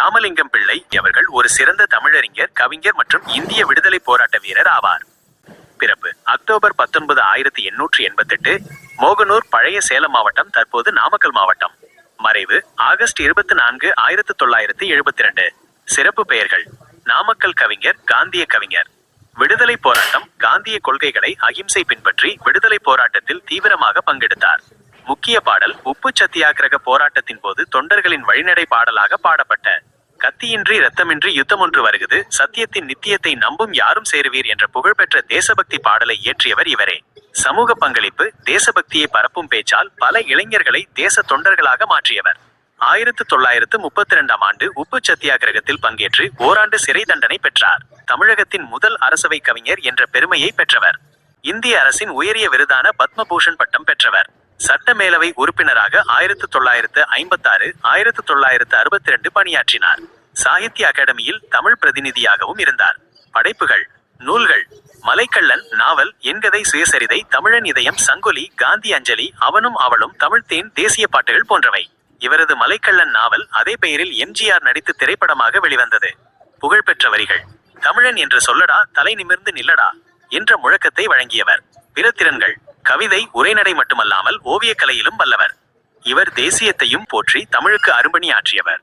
ராமலிங்கம் பிள்ளை அவர்கள் ஒரு சிறந்த தமிழறிஞர் கவிஞர் மற்றும் இந்திய விடுதலை போராட்ட வீரர் ஆவார். பிறப்பு அக்டோபர் பத்தொன்பது ஆயிரத்தி எண்ணூற்றி எண்பத்தெட்டு மோகனூர் பழைய சேலம் மாவட்டம் தற்போது நாமக்கல் மாவட்டம். மறைவு ஆகஸ்ட் இருபத்தி நான்கு ஆயிரத்தி தொள்ளாயிரத்தி எழுபத்தி ரெண்டு சிறப்பு பெயர்கள் நாமக்கல் கவிஞர் காந்திய கவிஞர். விடுதலை போராட்டம் காந்திய கொள்கைகளை அகிம்சை பின்பற்றி விடுதலை போராட்டத்தில் தீவிரமாக பங்கெடுத்தார். முக்கிய பாடல் உப்பு சத்தியாகிரக போராட்டத்தின் போது தொண்டர்களின் வழிநடை பாடலாக பாடப்பட்ட. கத்தியின்றி ரத்தமின்றி யுத்தம் ஒன்று வருகிறது சத்தியத்தின் நித்தியத்தை நம்பும் யாரும் சேருவீர் என்ற புகழ்பெற்ற தேசபக்தி பாடலை இயற்றியவர் இவரே. சமூக பங்களிப்பு தேசபக்தியை பரப்பும் பேச்சால் பல இளைஞர்களை தேச தொண்டர்களாக மாற்றியவர். ஆயிரத்து தொள்ளாயிரத்து முப்பத்தி இரண்டாம் ஆண்டு உப்பு சத்தியாகிரகத்தில் பங்கேற்று ஓராண்டு சிறை தண்டனை பெற்றார். தமிழகத்தின் முதல் அரசவை கவிஞர் என்ற பெருமையை பெற்றவர். இந்திய அரசின் உயரிய விருதான பத்மபூஷன் பட்டம் பெற்றவர். சட்டமேலவை உறுப்பினராக ஆயிரத்து தொள்ளாயிரத்து ஐம்பத்தாறு ஆயிரத்து தொள்ளாயிரத்து அறுபத்தி ரெண்டு பணியாற்றினார். சாகித்ய அகாடமியில் தமிழ் பிரதிநிதியாகவும் இருந்தார். படைப்புகள் நூல்கள் மலைக்கள்ளன் நாவல் என்கதை சுயசரிதை தமிழன் இதயம் சங்கொலி காந்தி அஞ்சலி அவனும் அவளும் தமிழ்த்தேன் தேசிய பாட்டுகள் போன்றவை. இவரது மலைக்கள்ளன் நாவல் அதே பெயரில் எம்ஜிஆர் நடித்து திரைப்படமாக வெளிவந்தது. புகழ்பெற்ற வரிகள் தமிழன் என்று சொல்லடா தலை நிமிர்ந்து நில்லடா என்ற முழக்கத்தை வழங்கியவர். பிற திறன்கள் கவிதை உரைநடை மட்டுமல்லாமல் ஓவியக்கலையிலும் வல்லவர். இவர் தேசியத்தையும் போற்றி தமிழுக்கு அரும்பணி ஆற்றியவர்